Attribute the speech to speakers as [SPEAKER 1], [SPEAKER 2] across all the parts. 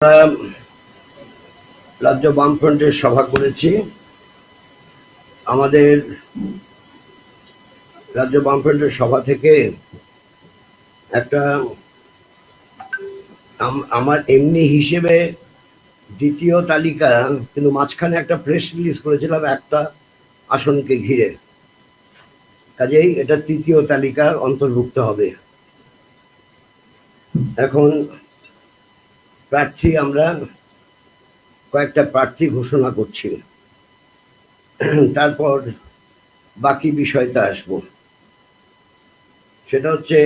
[SPEAKER 1] আমরা রাজ্য বামফ্রন্টের সভা করেছি। আমাদের রাজ্য বামফ্রন্টের সভা থেকে একটা আমার এমনি হিসেবে দ্বিতীয় তালিকা, কিন্তু মাঝখানে একটা প্রেস রিলিজ করেছিলাম একটা আসনকে ঘিরে। কাজেই এটা তৃতীয় তালিকার অন্তর্ভুক্ত হবে। এখন প্রার্থী আমরা কয়েকটা প্রার্থী ঘোষণা করছি। তারপর বাকি বিষয়টা আসব। সেটা হচ্ছে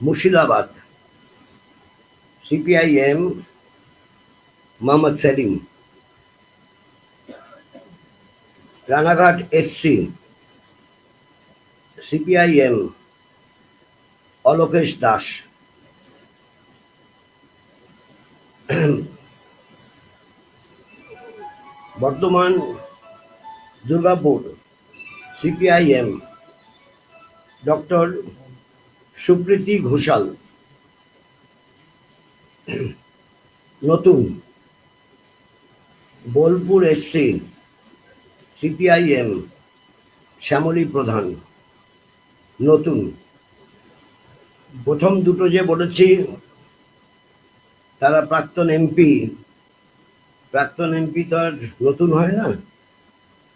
[SPEAKER 1] Murshidabad CPIM Mohammad Selim. Ranaghat SC CPIM Alokesh Das. বর্তমান দুর্গাপুর সিপিআইএম ডক্টর সুপ্রীতি ঘোষাল নতুন বোলপুর এসসি সিপিআইএম শ্যামলী প্রধান নতুন প্রথম দুটো যে বলেছি তারা প্রাক্তন এমপি। প্রাক্তন এমপি তো আর নতুন হয় না।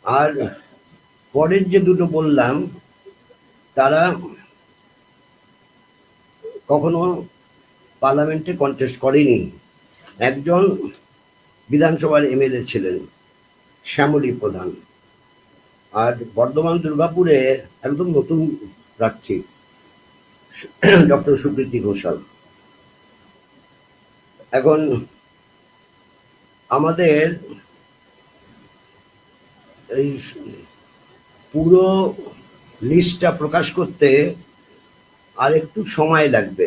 [SPEAKER 1] আর পরের যে দুটো বললাম, তারা কখনো পার্লামেন্টে কন্টেস্ট করেনি। একজন বিধানসভার এমএলএ ছিলেন, শ্যামলী প্রধান। আর বর্ধমান দুর্গাপুরে একদম নতুন প্রার্থী, ডক্টর সুপ্রীতি ঘোষাল। এখন আমাদের এই পুরো লিস্টটা প্রকাশ করতে আর একটু সময় লাগবে।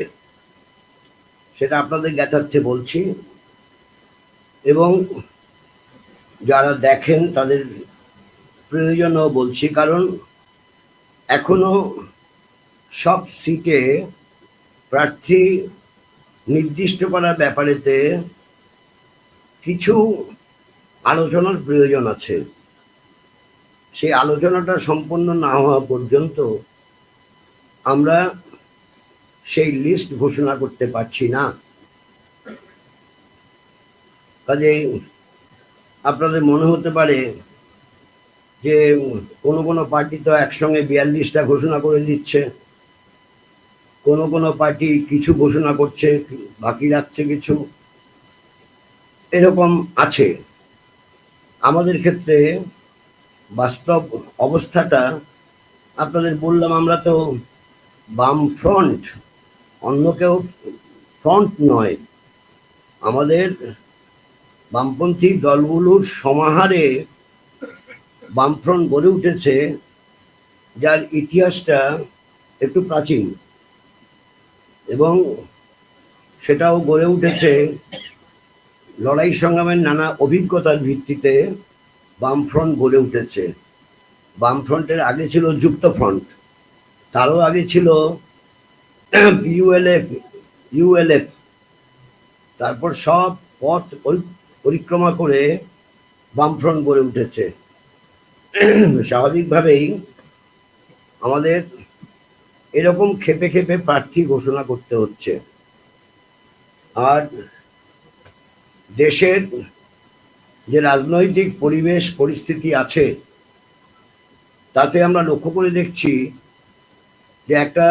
[SPEAKER 1] সেটা আপনাদের জ্ঞাতার্থে বলছি। এবং যারা দেখেন তাদের প্রয়োজনও বলছি, কারণ এখনও সব সিটে প্রার্থী নির্দিষ্ট করার ব্যাপারেতে কিছু আলোচনার প্রয়োজন আছে। সেই আলোচনাটা সম্পন্ন না হওয়া পর্যন্ত আমরা সেই লিস্ট ঘোষণা করতে পারছি না। কাজে আপনাদের মনে হতে পারে যে কোনো কোনো পার্টি তো একসঙ্গে বিয়াল্লিশটা ঘোষণা করে দিচ্ছে। কোনো কোনো পার্টি কিছু ঘোষণা করছে, বাকি রাখছে কিছু। এরকম আছে। আমাদের ক্ষেত্রে বাস্তব অবস্থাটা, আপনাদের বললাম আমরা তো বাম ফ্রন্ট, অন্য কেউ ফ্রন্ট নয়। আমাদের বামপন্থী দলগুলোর সমাহারে বামফ্রন্ট গড়ে উঠেছে, যার ইতিহাসটা একটু প্রাচীন। এবং সেটাও গড়ে উঠেছে লড়াই সংগ্রামের নানা অভিজ্ঞতার ভিত্তিতে বামফ্রন্ট গড়ে উঠেছে। বামফ্রন্টের আগে ছিল যুক্ত ফ্রন্ট, তারও আগে ছিল ইউএলএফ ইউএলএফ। তারপর সব পথ পরি- পরিক্রমা করে বামফ্রন্ট গড়ে উঠেছে। স্বাভাবিকভাবেই আমাদের এরকম খেপে খেপে প্রার্থী ঘোষণা করতে হচ্ছে। আর দেশের যে রাজনৈতিক পরিবেশ, পরিস্থিতি আছে, তাতে আমরা লক্ষ্য করে দেখছি যে একটা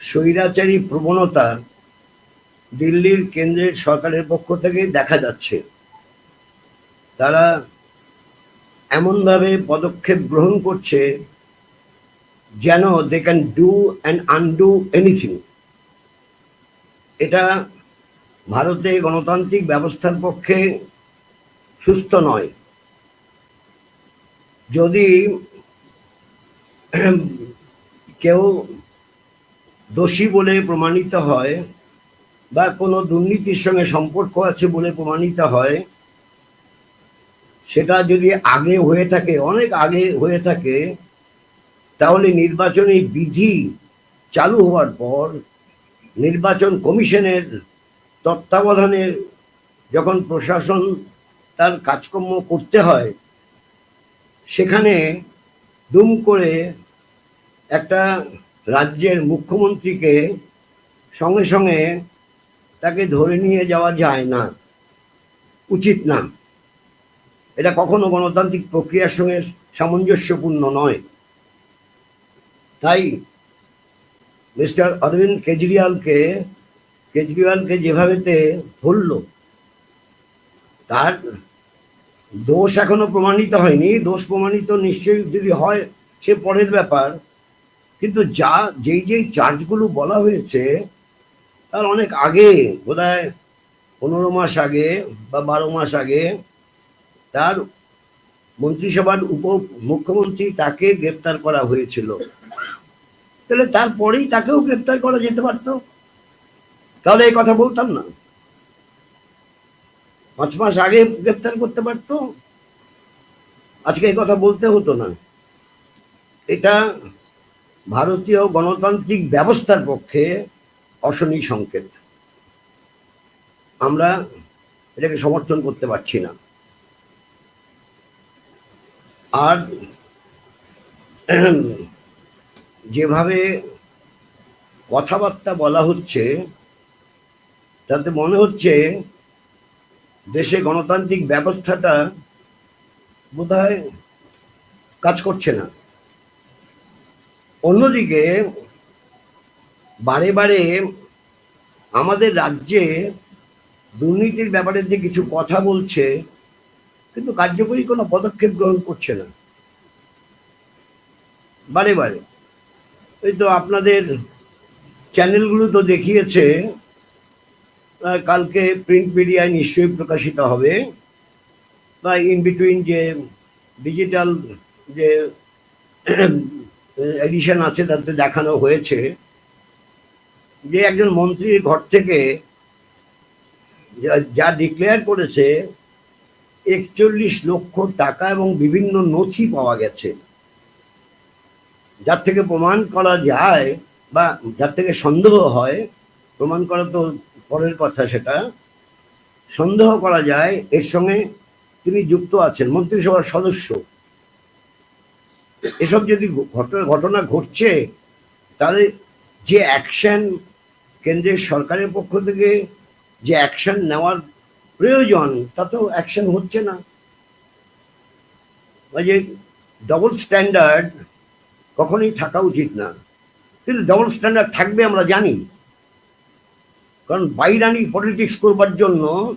[SPEAKER 1] স্বৈরাচারী প্রবণতা দিল্লির কেন্দ্রের সরকারের পক্ষ থেকে দেখা যাচ্ছে। তারা এমনভাবে পদক্ষেপ গ্রহণ করছে যেন they can do and undo anything এটা ভারতে গণতান্ত্রিক ব্যবস্থার পক্ষে সুস্থ নয়। যদি কেউ দোষী বলে প্রমাণিত হয় বা কোনো দুর্নীতির সঙ্গে সম্পর্ক আছে বলে প্রমাণিত হয়, সেটা যদি আগে হয়ে থাকে, অনেক আগে হয়ে থাকে তাহলে নির্বাচনী বিধি চালু হওয়ার পর নির্বাচন কমিশনের তত্ত্বাবধানে যখন প্রশাসন তার কাজকর্ম করতে হয়, সেখানে দুম করে একটা রাজ্যের মুখ্যমন্ত্রীকে সঙ্গে সঙ্গে তাকে ধরে নিয়ে যাওয়া যায় না, উচিত না। এটা কখনো গণতান্ত্রিক প্রক্রিয়ার সঙ্গে সামঞ্জস্যপূর্ণ নয়। তাই মিস্টার অরবিন্দ কেজরিওয়ালকে কেজরিওয়ালকে যেভাবেতে ধরল তার দোষ এখনও প্রমাণিত হয়নি। দোষ প্রমাণিত নিশ্চয়ই যদি হয়, সে পরের ব্যাপার। কিন্তু যা, যেই যেই চার্জগুলো বলা হয়েছে, তার অনেক আগে, বোধহয় পনেরো মাস আগে বা বারো মাস আগে, তার মন্ত্রিসভার উপ মুখ্যমন্ত্রী তাকে গ্রেপ্তার করা হয়েছিল। তাহলে তারপরেই তাকেও গ্রেপ্তার করা যেতে পারতো। তাহলে এই কথা বলতাম না। পাঁচ মাস আগে গ্রেপ্তার করতে পারতো। আজকে এই কথা বলতে হতো না। এটা ভারতীয় গণতান্ত্রিক ব্যবস্থার পক্ষে অশনি সংকেত। আমরা এটাকে সমর্থন করতে পারছি না। আর যেভাবে কথাবার্তা বলা হচ্ছে, তাতে মনে হচ্ছে দেশে গণতান্ত্রিক ব্যবস্থাটা বোধহয় কাজ করছে না। অন্যদিকে বারে বারে আমাদের রাজ্যে দুর্নীতির ব্যাপারে যে কিছু কথা বলছে, কিন্তু কার্যকরী কোনো পদক্ষেপ গ্রহণ করছে না। বারে বারে। এই তো আপনাদের চ্যানেলগুলো তো দেখিয়েছে। কালকে প্রিন্ট মিডিয়ায় নিশ্চয়ই প্রকাশিত হবে। বা ইন বিটুইন যে ডিজিটাল যে এডিশন আছে, তাতে দেখানো হয়েছে। যে একজন মন্ত্রীর ঘর থেকে যা- ডিক্লেয়ার করেছে, একচল্লিশ লক্ষ টাকা এবং বিভিন্ন নথি পাওয়া গেছে। যার থেকে প্রমাণ করা যায় বা যার থেকে সন্দেহ হয়, প্রমাণ করা তো পরের কথা সেটা, সন্দেহ করা যায় এর সঙ্গে তিনি যুক্ত আছেন, মন্ত্রিসভার সদস্য। এসব যদি ঘটনা ঘটনা ঘটছে, তাহলে যে অ্যাকশন কেন্দ্রের সরকারের পক্ষ থেকে যে অ্যাকশন নেওয়ার প্রয়োজন, তাতেও অ্যাকশন হচ্ছে না। যে ডবল স্ট্যান্ডার্ড কখনোই থাকা উচিত না। কিন্তু ডবল স্ট্যান্ডার্ড থাকবে আমরা জানি। কারণ বাইরানি পলিটিক্স করবার জন্য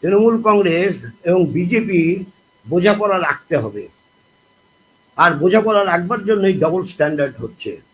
[SPEAKER 1] তৃণমূল কংগ্রেস এবং বিজেপি বোঝাপড়া রাখতে হবে। আর বোঝাপড়া রাখবার জন্যই ডবল স্ট্যান্ডার্ড হচ্ছে।